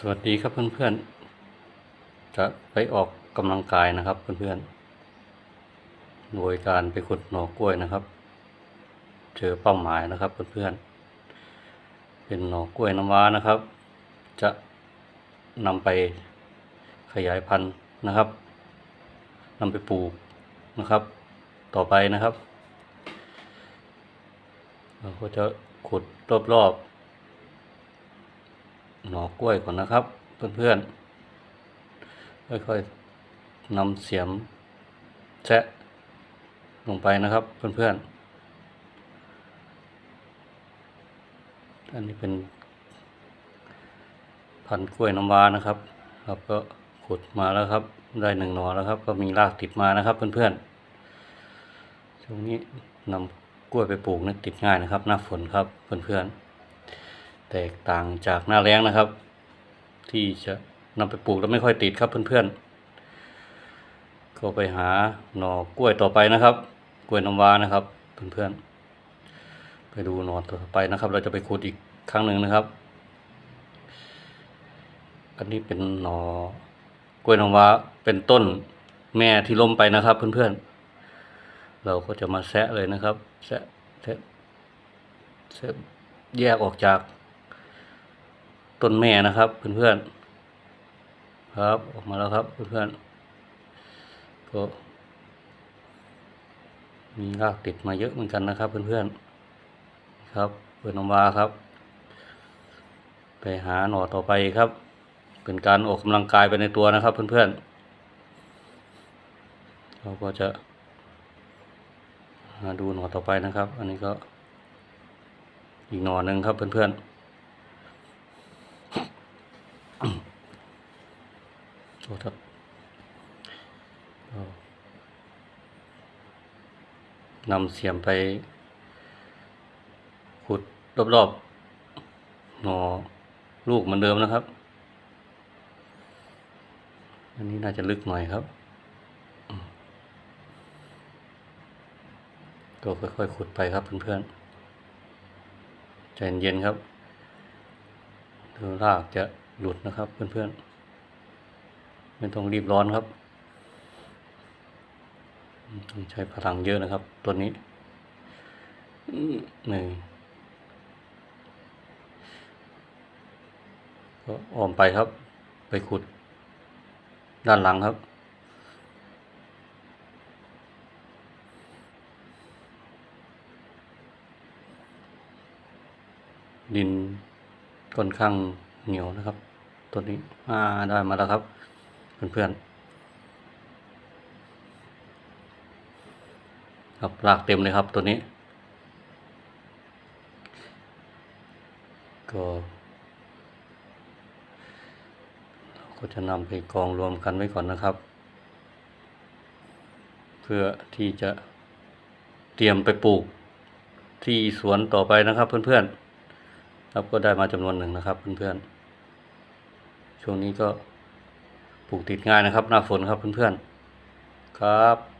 สวัสดีครับเพื่อนๆ จะไปออกกำลังกายนะครับเพื่อนๆ โดยการไปขุดหน่อกล้วยนะครับ เจอเป้าหมายนะครับเพื่อนๆ เป็นหน่อกล้วยน้ำว้านะครับ จะนำไปขยายพันธุ์นะครับนำไปปลูกนะครับ ต่อไปนะครับ เราก็จะขุดรอบๆ หน่อกล้วยก่อนนะครับ เพื่อนๆ ค่อยๆนำเสียมแซะลงไปนะครับ เพื่อนๆ อันนี้เป็นพันกล้วยน้ำว้านะครับครับก็ขุดมาแล้วครับ ได้หนึ่งหน่อแล้วครับ ก็มีรากติดมานะครับ เพื่อนๆ ช่วงนี้นำกล้วยไปปลูกนี่ติดง่ายนะครับ หน้าฝนครับเพื่อนๆ แตกต่างจากหน้าแล้งนะครับ ที่จะนำไปปลูกแล้วไม่ค่อยติดครับเพื่อนๆ ก็ไปหาหน่อกล้วยต่อไปนะครับ กล้วยน้ำว้านะครับเพื่อนๆ ไปดูหน่อต่อไปนะครับ เราจะไปขุดอีกครั้งหนึ่งนะครับ อันนี้เป็นหน่อกล้วยน้ำว้าเป็นต้นแม่ที่ล้มไปนะครับ เพื่อนๆ เราก็จะมาแซะเลยนะครับ แซะแซะแซะแยกออกจาก ต้นแม่นะครับเพื่อนๆครับออกมาแล้วครับเพื่อนๆก็มีรากติดมาเยอะเหมือนกันนะครับ เพื่อนๆครับเพื่อนน้ำวาครับ ไปหาหน่อต่อไปครับ เป็นการออกกำลังกายไปในตัวนะครับ เพื่อนๆเราก็จะมาดูหน่อต่อไปนะครับ อันนี้ก็อีกหน่อหนึ่งครับเพื่อนๆ โทษครับนำเสียมไป ขุดรอบๆหนอลูกเหมือนเดิมนะครับ อันนี้น่าจะลึกหน่อยครับ ก็ค่อยๆขุดไปครับเพื่อนๆ ใจเย็นๆครับเดี๋ยวรากจะหลุดนะครับเพื่อนๆ ไม่ต้องรีบร้อนครับต้องใช้พลังเยอะนะครับ ตัวนี้หนึ่งก็อ้อมไปครับ ไปขุด ด้านหลังครับดินค่อนข้างเหนียวนะครับ ตัวนี้อ่าได้มาแล้วครับ เพื่อนๆครับรากเต็มเลยครับตัวนี้ ก็เราก็จะนำไปกองรวมกันไว้ก่อนนะครับ เพื่อที่จะเตรียมไปปลูกที่สวนต่อไปนะครับเพื่อนๆครับก็ได้มาจำนวนหนึ่งนะครับเพื่อนๆช่วงนี้ก็ ปลูกติดง่ายนะครับ หน้าฝนครับเพื่อนๆ ครับ